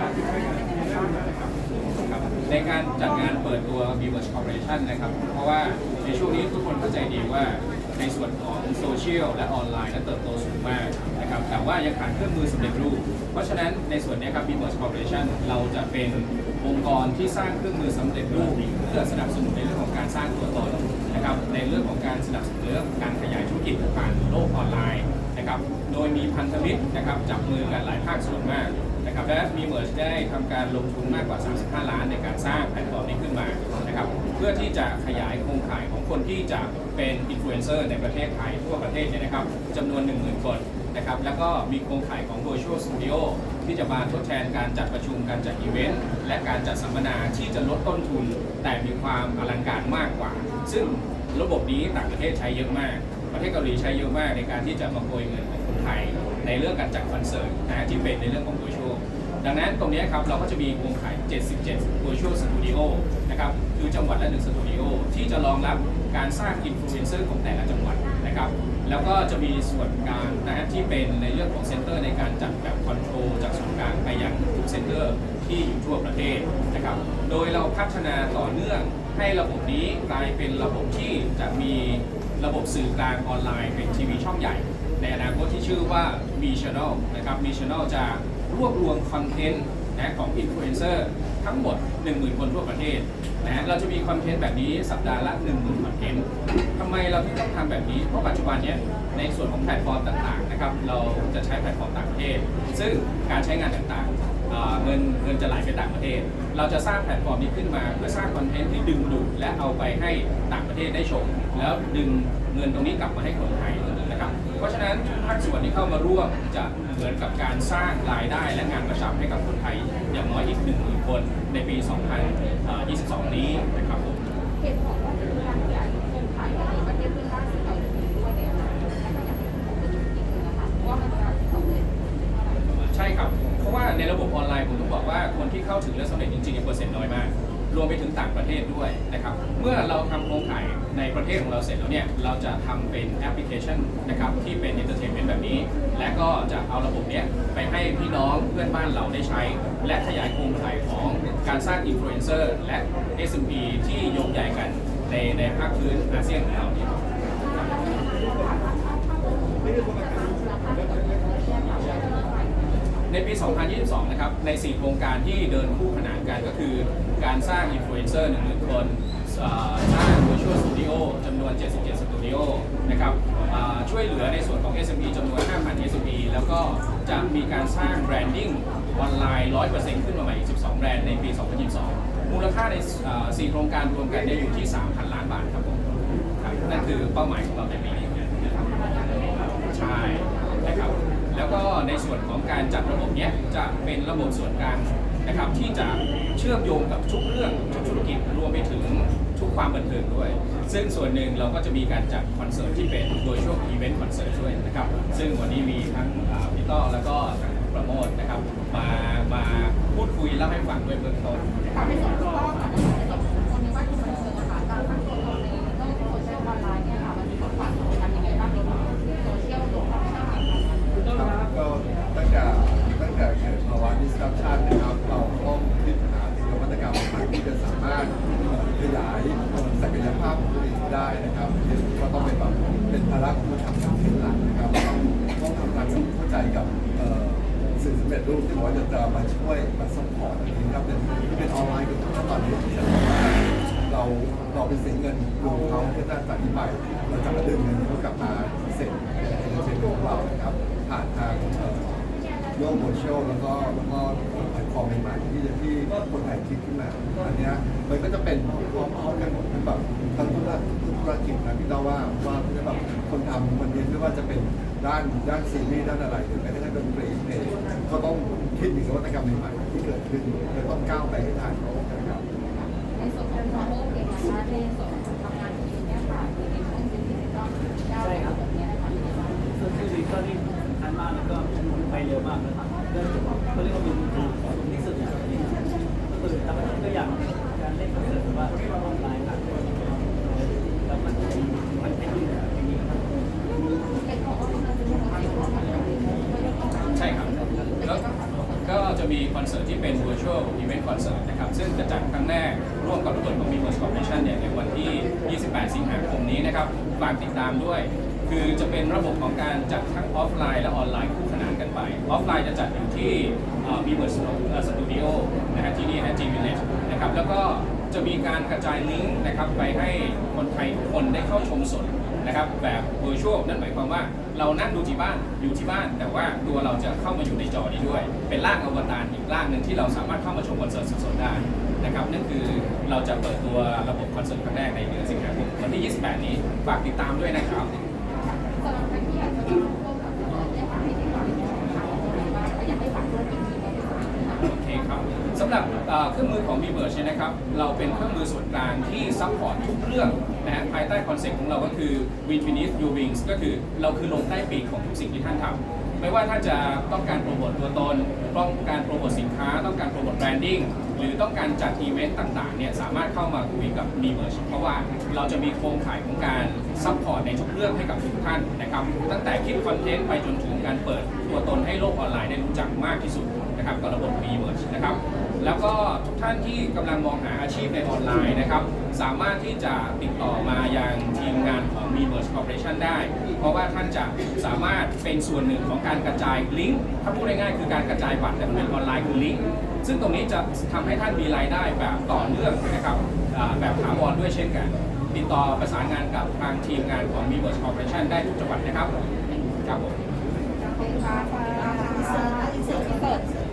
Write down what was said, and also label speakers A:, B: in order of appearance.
A: ครับในการจัดงานเปิดตัว b v e r s Corporation นะครับ เพราะว่าในช่วงนี้ทุกคนเข้าใจดีว่าในส่วนของโซเชียลและออนไลน์นั้นเติบโตสูงมากนะครับ แต่ว่ายังขาดเครื่องมือสำเร็จรูป เพราะฉะนั้นในส่วนนี้ครับ b v e r s Corporation เราจะเป็นองค์กรที่สร้างเครื่องมือสำเร็จรูปเพื่อสนับสนุนในเรื่องของการสร้างตัวตนนะครับในเรื่องของการสนับสนุนเรื่องการขยายธุรกิจผ่านโลกออนไลน์นะครับโดยมีพันธมิตรนะครับจับมือกันหลายภาคส่วนมาก นะครับและมีเมิร์ชได้ทำการลงทุนมากกว่า 35 ล้านในการสร้างแพลตฟอร์มนี้ขึ้นมานะครับเพื่อที่จะขยายโครงข่ายของคนที่จะเป็นอินฟลูเอนเซอร์ในประเทศไทยทั่วประเทศเนี่ยนะครับจำนวน 10,000 คนนะครับแล้วก็มีโครงข่ายของ Virtual Studio ที่จะมาทดแทนการจัดประชุมการจัดอีเวนต์และการจัดสัมมนาที่จะลดต้นทุน แต่มีความอลังการมากกว่า ซึ่งระบบนี้ต่างประเทศใช้เยอะมาก ประเทศเกาหลีใช้เยอะมากในการที่จะมาโกยเงินของคนไทย ในเรื่องการจัดคอนเสิร์ตนะที่เป็นในเรื่องของ virtual ดังนั้นตรงนี้ครับเราก็จะมีโครงขาย 77 virtual studio นะครับคือจังหวัดละหนึ่งสตูดิโอที่จะรองรับการสร้างอินฟลูเอนเซอร์ของแต่ละจังหวัดนะครับแล้วก็จะมีส่วนกลางนะฮะที่เป็นในเรื่องของเซ็นเตอร์ในการจัดแบบคอนโทรลจากส่วนกลางไปยังทุกเซ็นเตอร์ที่อยู่ทั่วประเทศนะครับโดยเราพัฒนาต่อเนื่องให้ระบบนี้กลายเป็นระบบที่จะมีระบบสื่อกลางออนไลน์เป็นทีวีช่องใหญ่ ในอนาคตที่ชื่อว่า Mi Channel นะครับ Mi Channel จะ รวบรวมคอนเทนต์นะของอินฟลูเอนเซอร์ทั้งหมด 10,000 คนทั่วประเทศนะเราจะมีคอนเทนต์แบบนี้สัปดาห์ละ 10,000 คอนเทนต์ทำไมเราถึงต้องทำแบบนี้ เพราะปัจจุบันเนี้ยในส่วนของแพลตฟอร์มต่างๆนะครับเราจะใช้แพลตฟอร์มต่างประเทศ ซึ่งการใช้งานต่างๆเงินเงินจะไหลไปต่างประเทศ เราจะสร้างแพลตฟอร์มนี้ขึ้นมา เพื่อสร้างคอนเทนต์ที่ดึงดูดและเอาไปให้ต่างประเทศได้ชม แล้วดึงเงินตรงนี้กลับมาให้คนไทย นะครับ เพราะฉะนั้นทุกภาคส่วนที่เข้ามาร่วมจะเหมือนกับการสร้างรายได้และงานประจำให้กับคนไทยอย่างน้อยอีก1 0,000คนในปี 2022 นี้นะครับผม
B: เหตุผลว่าเป็นการขยายโครงข่ายในประเทศเพื่อนบ้านของเราด้วยเนี่ยและก็ยากให้ผมเป็นจริงๆนะคะว่ามันจะสำเร็จ
A: ใช่ครับ เพราะว่าในระบบออนไลน์ผมต้องบอกว่าคนที่เข้าถึงและสำเร็จจริงๆเปอร์เซ็นต์น้อยมาก รวมไปถึงต่างประเทศด้วยนะครับ เมื่อเราทำโครงข่ายในประเทศของเราเสร็จแล้วเนี่ย เราจะทำเป็นแอปพลิเคชันนะครับที่เป็น entertainment แบบนี้ และก็จะเอาระบบเนี้ยไปให้พี่น้องเพื่อนบ้านเราได้ใช้ และขยายโครงข่ายของการสร้างอินฟลูเอนเซอร์และ SME ที่ยกใหญ่กันในในภาคพื้นอาเซียนของเราเนี่ย ในปี 2022 นะครับ ใน 4 โครงการที่เดินคู่ขนานกันก็คือ การสร้างอินฟลูเอนเซอร์10,000คนอ่าสร้าง Virtual Studio จำนวน 77 สตูดิโอนะครับช่วยเหลือในส่วนของ SME จำนวน 5,000 SME แล้วก็จะมีการสร้างแบรนดิ้งออนไลน์ 100%ขึ้นมาใหม่อีก 12 แบรนด์ในปี 2022 มูลค่าใน 4 โครงการรวมกันเนี่ยอยู่ที่ 3,000 ล้านบาทครับผมนั่นคือเป้าหมายของเราในปีนี้นะครับใช่นะครับ แล้วก็ในส่วนของการจัดระบบเนี้ยจะเป็นระบบส่วนกลางนะครับที่จะเชื่อมโยงกับทุกเรื่องทุกธุรกิจรวมไปถึงทุกความบันเทิงด้วย ซึ่งส่วนหนึ่งเราก็จะมีการจัดคอนเสิร์ตที่เป็นโดยช่วงอีเวนต์คอนเสิร์ตด้วยนะครับ ซึ่งวันนี้มีทั้งพี่ต้อแล้วก็ทางประโมทนะครับ มามาพูดคุยเล่าให้ฟังด้วยเบื้องต้น
B: ใน
C: ส่วนของ ร็จรูปที่บอกว่าจะจะมาช่วยมาซัพพอร์ตอันนี้ครับเป็นเป็นออนไลน์กันทุกตอนนี้ที่จะบอกว่าเราเราเป็นเสียเงินลงเขาเพื่อจะจัดที่ไปเราจะมาดึงเงินเขากลับมาเสร็จในเชิงของเรานะครับผ่านทาง โลกโซเชียลแล้วก็แล้วก็แพลตฟอร์มใหม่ๆที่ที่คนไทยคิดขึ้นมาอันเนี้ยมันก็จะเป็นพร้อมๆกันหมดเป็นแบบทั้งธุรกิจธุรกิจนะพี่เล่าว่าว่าคือแบบคนทำมันเรียนไม่ว่าจะเป็นด้านด้านซีรีส์ด้านอะไรหรือแม้กระทั่งดนตรีเพลงก็ต้องคิดถึงนวัตกรรมใหม่ๆที่เกิดขึ้นและต้องก้าวไปให้ทันนะครับ
B: ในส่วนของโลกเองนะคะในส่วนขานทีเนี่ยค่ะในช่วงดิจิทัลก้าวแบบนี้นะคะ
D: ส่วนคือดิจิตอลนี่สำคัญมากแล้วก็หมุนไปเร็วมากนะครับเรื่องของเขาเรียกว่ามีมุมของที่สุดอย่างนี้ก็คือทำตัวอย่างการเล่นคอนเสิร์ตหรือว่าออนไลน์ผ่านแล้วมันมันเป็นอย่างนี้ครับ
B: เป็นของว่ากำลังจะมีโปรเจกต์ของอะไรด้วย
A: ใช่ครับ แล้วก็จะ จะมีคอนเสิร์ตที่เป็น virtual event concert นะครับ ซึ่ง แรกร่วมกับรถยนต์ของ m i v e r s Corporation เนี่ยในวันที่ 28 สิงหาคมนี้นะครับฝากติดตามด้วย คือจะเป็นระบบของการจัดทั้งออฟไลน์และออนไลน์คู่ขนานกันไป ออฟไลน์จะจัดอยู่ที่มีเวิร์สสตูดิโอนะฮะที่นี่นะจีวิลเลจนะครับแล้วก็จะมีการกระจายลิงก์นะครับไปให้คนไทยทุกคนได้เข้าชมสด นะครับแบบ virtual นั่นหมายความว่าเรานั่งดูที่บ้านอยู่ที่บ้าน แต่ว่าตัวเราจะเข้ามาอยู่ในจอนี้ด้วย เป็นร่างอวตารอีกร่างหนึ่งที่เราสามารถเข้ามาชมคอนเสิร์ตสดๆได้นะครับนั่นคือเราจะเปิดตัวระบบคอนเสิร์ตครั้งแรกในเดือนสิงหาคมวันที่ 28 นี้ฝากติดตามด้วยนะครับ
B: สำหรับ
A: เครื่องมือของ b ีเ r ร์เนี่ยนะครับ เราเป็นเครื่องมือส่วนกลางที่ซัพพอร์ตทุกเรื่อง นะฮะภายใต้คอนเซ็ปต์ของเราก็คือ Win Beneath Your Wings ก็คือเราคือลงใต้ปีกของทุกสิ่งที่ท่านทำไม่ว่าท่านจะต้องการโปรโมทตัวตน ต้องการโปรโมทสินค้า ต้องการโปรโมทแบรนดิ้งหรือต้องการจัดอีเวนต์ต่างๆเนี่ยสามารถเข้ามาคุยกับ b ีเ r ร์เพราะว่าเราจะมีโครงข่ายของการซัพพอร์ตในทุกเรื่องให้กับทุกท่านนะครับตั้งแต่คิดคอนเทนต์ไปจนถึงการเปิดตัวตนให้โลกออนไลน์ได้รู้จักมากที่สุด นะครับกับระบบ b ีเ r ร์นะครับ แล้วก็ทุกท่านที่กำลังมองหาอาชีพในออนไลน์นะครับ สามารถที่จะติดต่อมายังทีมงานของ m e m e r s Corporation ได้ เพราะว่าท่านจะสามารถเป็นส่วนหนึ่งของการกระจายลิงก์ถ้าพูดง่ายๆคือการกระจายบัตรแต่มันเป็นออนไลน์คือลิงก์ซึ่งตรงนี้จะทำให้ท่านมีรายได้แบบต่อเนื่องนะครับอ่าแบบถาวรด้วยเช่นกันติดต่อประสานงานกับทางทีมงานของ m e m e r s Corporation ได้ทุกจังหวัดนะครับ ครับผม
B: ขอบคุณค่ะอินเสิร์ตอินเสิร์ต